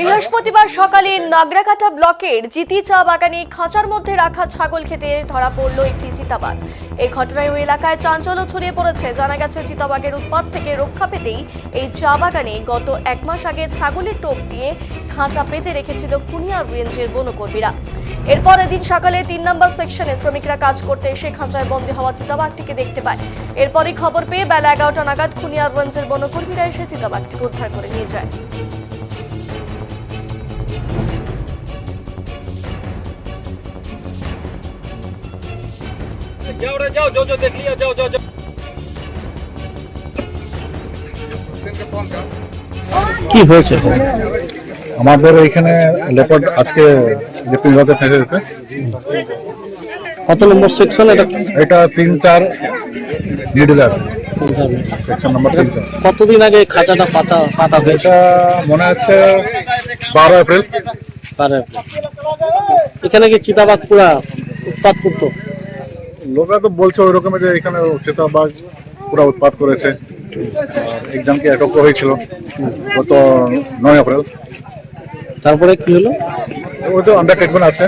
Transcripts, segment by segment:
বৃহস্পতিবার সকালে নাগরাকাটা ব্লকের জিতি চা বাগানে খাঁচার মধ্যে রাখা ছাগল খেতে ধরা পড়ল একটি চিতাবাঘ। এই ঘটনায় ওই এলাকায় চাঞ্চল্য ছড়িয়ে পড়েছে। জানা গেছে, চিতাবাঘের উৎপাত থেকে রক্ষা পেতেই এই চা বাগানে গত এক মাস আগে ছাগলের টোপ দিয়ে খাঁচা পেতে রেখেছিল খুনিয়া রেঞ্জের বনকর্মীরা। এরপর এদিন সকালে তিন নম্বর সেকশনে শ্রমিকরা কাজ করতে এসে খাঁচায় বন্দী হওয়া চিতাবাঘটিকে দেখতে পায়। এরপরই খবর পেয়ে বেলা এগারোটা নাগাদ খুনিয়া রেঞ্জের বনকর্মীরা এসে চিতাবাঘটিকে উদ্ধার করে। নিয়ে যায় जाओ रे जाओ जो जो देख लिया जाओ जाओ जाओ কি হয়েছে আমাদের এখানে লেপার্ড আজকে যে পিঞ্জরাতে ফেসে গেছে কত নম্বর সেকশন এটা এটা তিন চার নিডেল আছে সেকশন নাম্বার তিন চার। কতদিন আগে খাঁচাটা পাতা পাতা হয়েছে? এটা মনে হচ্ছে বারো এপ্রিল। তার এখানে কি চিতাবাঘ পুরা উৎপাত করতো? লোকরা তো বলছে ওই রকমের যে এখানে চিতাবাঘ পুরো উৎপাত করেছে। এক্সামকে অ্যাটক হয়েছিল গত নয় এপ্রিল। তারপরে কি হলো? ওই তো আন্ডার ট্রিটমেন্ট আছে।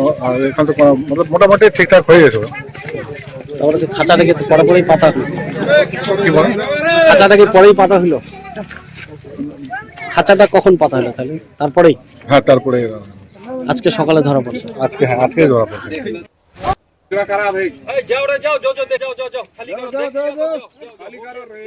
ও, আর এখান তো মোটামুটি ঠিকঠাক হয়ে গেছে। তারপরে কি খাঁচাটাকে তো পরে পরেই পাতা হলো কি বলেন খাঁচাটাকে পরেই পাতা হলো খাঁচাটা কখন পাতা হলো তাহলে তারপরেই হ্যাঁ তারপরে আজকে সকালে ধরা পড়ছে আজকে হ্যাঁ আজকেই ধরা পড়ছে ए, जाओ रे जाओ जो जो दे जाओ जाओ जाओ खाली करो देख लिया, जाओ, जाओ, जाओ, खाली करो रे